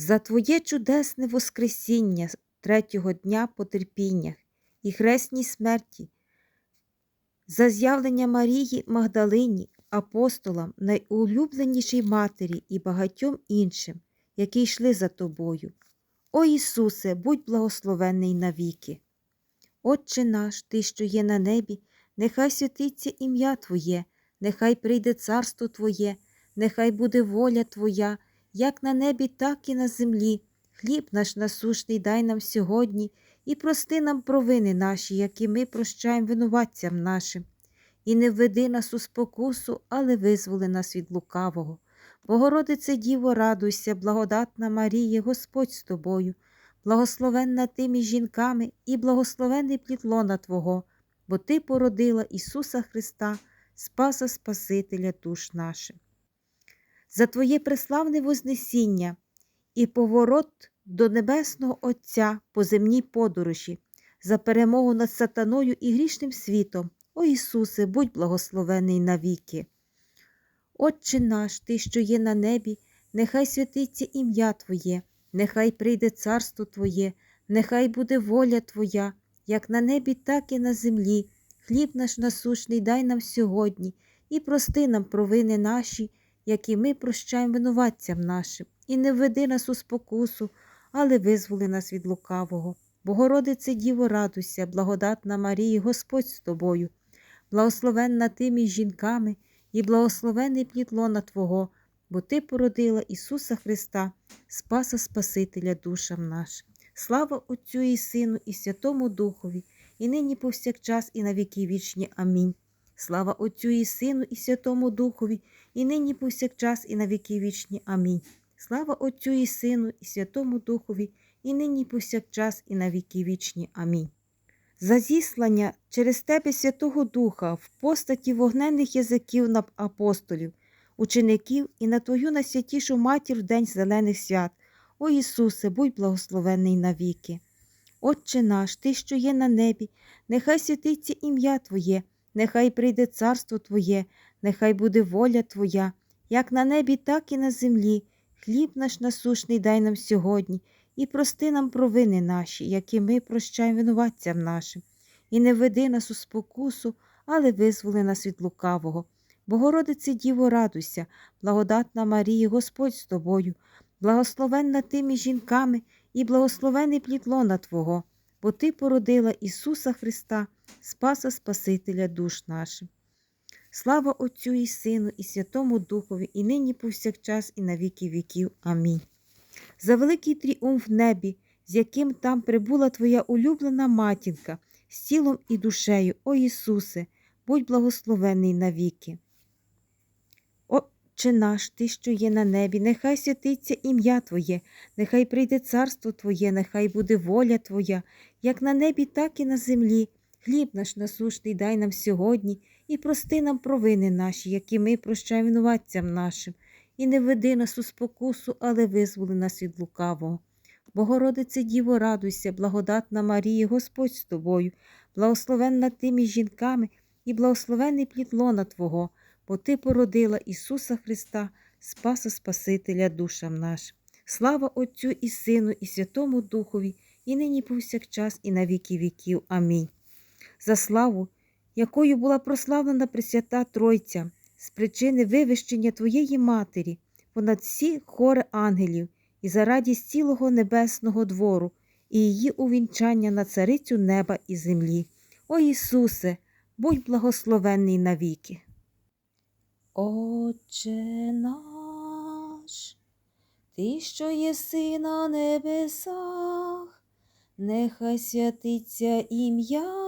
за Твоє чудесне Воскресіння третього дня потерпіння і хресній смерті, за з'явлення Марії Магдалині, апостолам, найулюбленішій матері і багатьом іншим, які йшли за Тобою. О Ісусе, будь благословенний навіки. Отче наш, Ти, що є на небі, нехай святиться ім'я Твоє, нехай прийде царство Твоє, нехай буде воля Твоя, як на небі, так і на землі. Хліб наш насушний дай нам сьогодні і прости нам провини наші, які ми прощаємо винуватцям нашим. І не введи нас у спокусу, але визволи нас від лукавого. Богородице Діво, радуйся, благодатна Марія, Господь з тобою, благословенна ти між жінками і благословений плід лона Твого, бо Ти породила Ісуса Христа, Спаса Спасителя душ наших. За Твоє преславне Вознесіння і поворот до Небесного Отця по земній подорожі, за перемогу над сатаною і грішним світом, о Ісусе, будь благословений навіки. Отче наш, Ти, що є на небі, нехай святиться ім'я Твоє, нехай прийде царство Твоє, нехай буде воля Твоя, як на небі, так і на землі. Хліб наш насушний дай нам сьогодні, і прости нам провини наші, які ми прощаємо винуватцям нашим, і не введи нас у спокусу, але визволи нас від лукавого. Богородице Діво, радуйся, благодатна Марія, Господь з тобою, благословенна ти між жінками, і благословений плід лона Твого, бо Ти породила Ісуса Христа, Спаса Спасителя душам нашим. Слава Отцю і Сину, і Святому Духові, і нині повсякчас, і на віки вічні. Амінь. Слава Отцю і Сину, і Святому Духові, і нині повсякчас, і на віки вічні. Амінь. Слава Отцю і Сину, і Святому Духові, і нині повсякчас, і на віки вічні. Амінь. За зіслання через тебе Святого Духа в постаті вогненних язиків на апостолів, учеників і на Твою найсвятішу матір в день зелених свят. О Ісусе, будь благословений навіки. Отче наш, Ти, що є на небі, нехай святиться ім'я Твоє, нехай прийде царство Твоє, нехай буде воля Твоя, як на небі, так і на землі. Хліб наш насушний дай нам сьогодні, і прости нам провини наші, які ми прощаємо винуватцям нашим, і не веди нас у спокусу, але визволи нас від лукавого. Богородице Діво, радуйся, благодатна Марія, Господь з тобою, благословенна ти між жінками і благословений плід лона Твого, бо Ти породила Ісуса Христа, Спаса Спасителя душ нашим. Слава Отцю і Сину, і Святому Духові, і нині повсякчас, і на віки віків. Амінь. За великий тріумф в небі, з яким там прибула Твоя улюблена матінка, з тілом і душею, о Ісусе, будь благословений навіки. Отче наш, Ти, що є на небі, нехай святиться ім'я Твоє, нехай прийде царство Твоє, нехай буде воля Твоя, як на небі, так і на землі. Хліб наш насушний дай нам сьогодні і прости нам провини наші, які ми прощаємо винуватцям нашим, і не веди нас у спокусу, але визволи нас від лукавого. Богородице Діво, радуйся, благодатна Марія, Господь з тобою, благословенна ти між жінками і благословений плід лона Твого, бо Ти породила Ісуса Христа, Спаса Спасителя душам нашим. Слава Отцю і Сину, і Святому Духові, і нині повсякчас, і на віки віків. Амінь. За славу, якою була прославлена Пресвята Тройця, з причини вивищення Твоєї Матері, понад всі хори ангелів, і за радість цілого небесного двору, і її увінчання на царицю неба і землі. О Ісусе, будь благословенний навіки. Отче наш, Ти, що єси на небесах, нехай святиться ім'я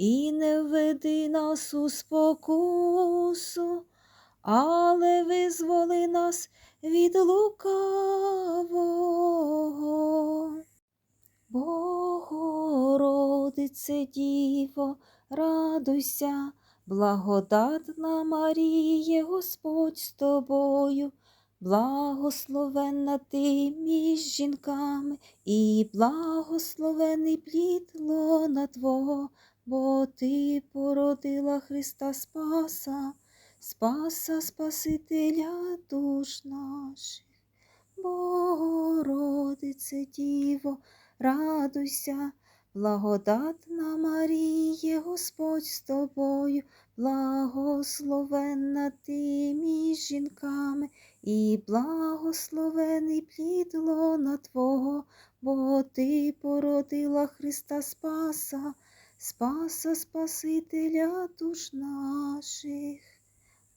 і не введи нас у спокусу, але визволи нас від лукавого. Богородице Діво, радуйся, благодатна Маріє, Господь з тобою, благословенна ти між жінками, і благословений плід лона Твого, бо ти породила Христа Спаса, Спаса Спасителя душ наших. Богородице Діво, радуйся, благодатна Маріє, Господь з тобою, благословенна ти між жінками, і благословений плід лона Твого, бо ти породила Христа Спаса, Спаса Спасителя душ наших.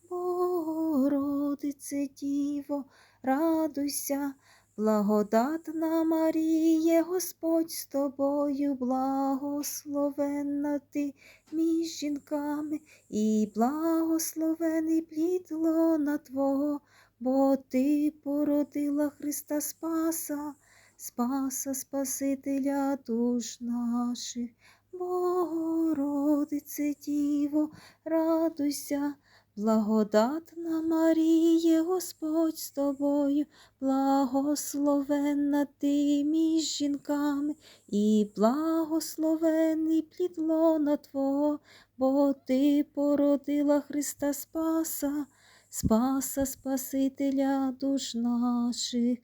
Богородице Діво, радуйся, благодатна Маріє, Господь з тобою, благословенна ти між жінками, і благословений плід лона Твого, бо ти породила Христа Спаса, Спаса Спасителя душ наших. Богородице Діво, радуйся, Благодатна Маріє, Господь з тобою, благословенна ти між жінками, і благословений плід лона Твого, бо ти породила Христа Спаса, Спаса Спасителя душ наших.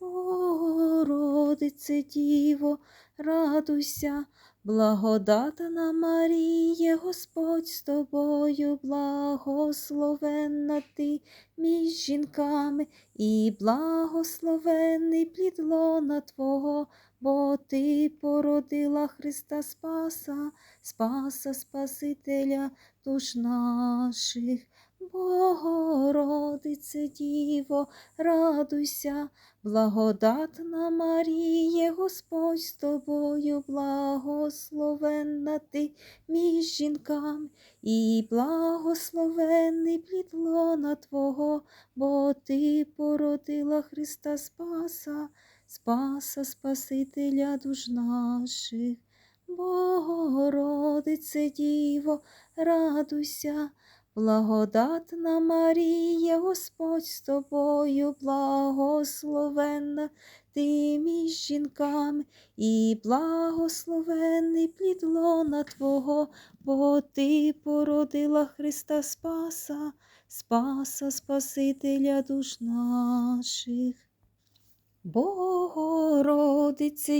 Богородице Діво, радуйся, Благодатна Маріє, Господь з тобою, благословенна ти між жінками, і благословений плід лона Твого, бо ти породила Христа Спаса, Спаса Спасителя душ наших. Богородице Діво, радуйся, благодатна Маріє, Господь з тобою, благословенна ти між жінками, і благословенний плід лона Твого, бо ти породила Христа Спаса, Спаса Спасителя душ наших. Богородице Діво, радуйся, Благодатна Марія, Господь з тобою, благословенна ти між жінками, і благословенний плід лона Твого, бо ти породила Христа Спаса, Спаса Спасителя душ наших. Богородице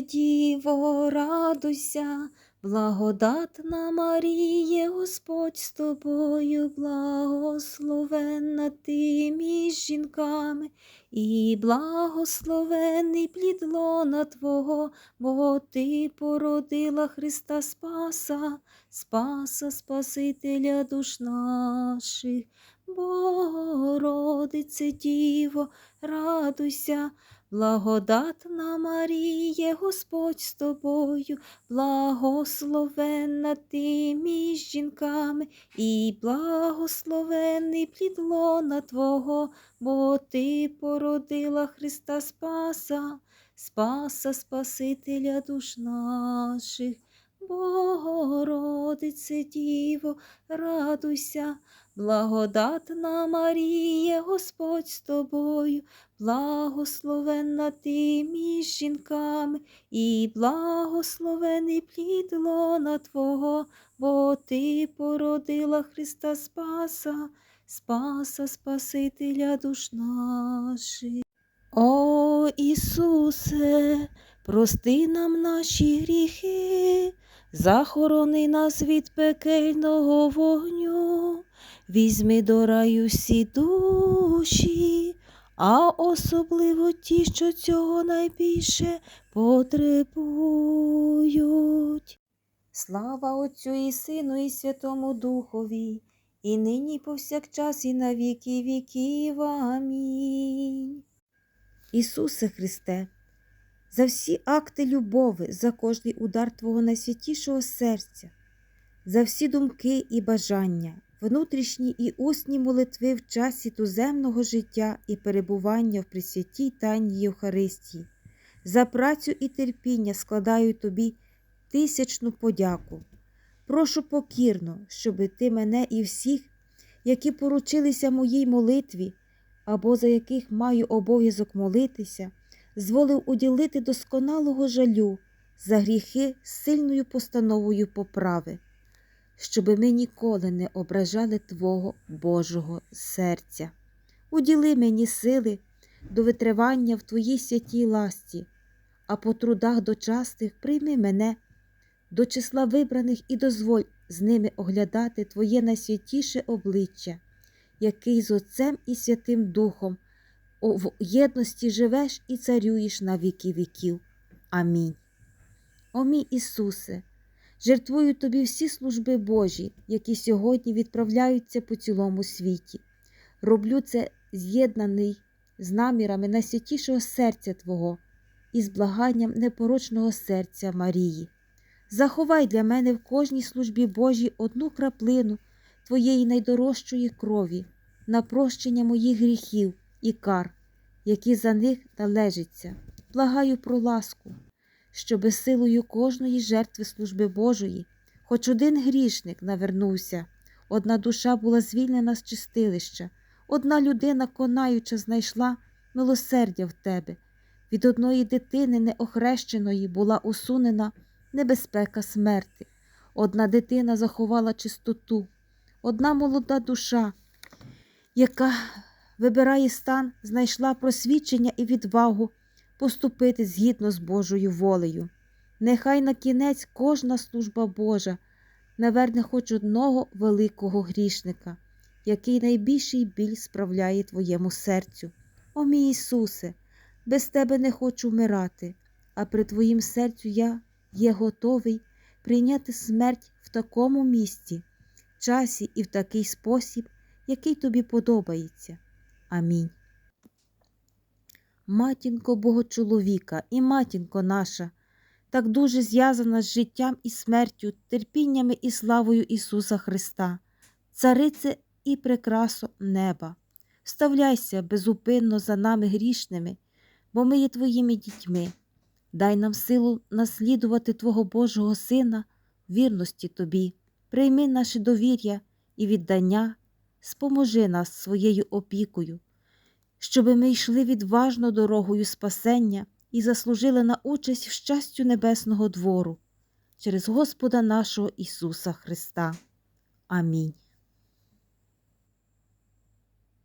Діво, радуйся, Благодатна Маріє, Господь з тобою, благословенна ти між жінками, і благословений плід лона Твого, бо ти породила Христа Спаса, Спаса Спасителя душ наших. Богородице Діво, радуйся, благодатна Маріє, Господь з тобою, благословенна ти між жінками, і благословений плід лона Твого, бо ти породила Христа Спаса, Спаса Спасителя душ наших. Богородице Діво, радуйся, благодатна Маріє, Господь з тобою, благословенна ти між жінками, і благословений плід лона Твого, бо ти породила Христа Спаса, Спаса Спасителя душ наших. О Ісусе, прости нам наші гріхи, захорони нас від пекельного вогню, візьми до раю всі душі, а особливо ті, що цього найбільше потребують. Слава Отцю і Сину, і Святому Духові, і нині, і повсякчас, і на віки віків. Амінь. Ісусе Христе, за всі акти любови, за кожний удар Твого найсвятішого серця, за всі думки і бажання, внутрішні і усні молитви в часі туземного життя і перебування в Пресвятій Тайні Євхаристії. За працю і терпіння складаю тобі тисячну подяку. Прошу покірно, щоби ти мене і всіх, які поручилися моїй молитві, або за яких маю обов'язок молитися, зволив уділити досконалого жалю за гріхи сильною постановою поправи, щоби ми ніколи не ображали Твого Божого серця. Уділи мені сили до витривання в Твоїй святій ласті, а по трудах дочасних прийми мене до числа вибраних і дозволь з ними оглядати Твоє найсвятіше обличчя, який з Отцем і Святим Духом в єдності живеш і царюєш на віки віків. Амінь. О мій Ісусе, жертвую Тобі всі служби Божі, які сьогодні відправляються по цілому світі. Роблю це з'єднаний з намірами найсвятішого серця Твого і з благанням непорочного серця Марії. Заховай для мене в кожній службі Божій одну краплину Твоєї найдорожчої крові, на прощення моїх гріхів і кар, які за них належаться. Благаю про ласку, щоби силою кожної жертви служби Божої, хоч один грішник навернувся, одна душа була звільнена з чистилища, одна людина конаюча знайшла милосердя в тебе. Від одної дитини неохрещеної була усунена небезпека смерти. Одна дитина заховала чистоту, одна молода душа, яка вибирає стан, знайшла просвідчення і відвагу поступити згідно з Божою волею. Нехай на кінець кожна служба Божа наверне хоч одного великого грішника, який найбільший біль справляє твоєму серцю. О мій Ісусе, без тебе не хочу вмирати, а при твоїм серцю я є готовий прийняти смерть в такому місці, часі і в такий спосіб, який тобі подобається. Амінь. Матінко Богочоловіка і матінко наша, так дуже зв'язана з життям і смертю, терпіннями і славою Ісуса Христа, царице і прикрасо неба. Вставляйся безупинно за нами грішними, бо ми є Твоїми дітьми. Дай нам силу наслідувати Твого Божого Сина вірності Тобі, прийми наше довір'я і віддання, споможи нас своєю опікою, щоби ми йшли відважно дорогою спасення і заслужили на участь в щастю Небесного двору через Господа нашого Ісуса Христа. Амінь.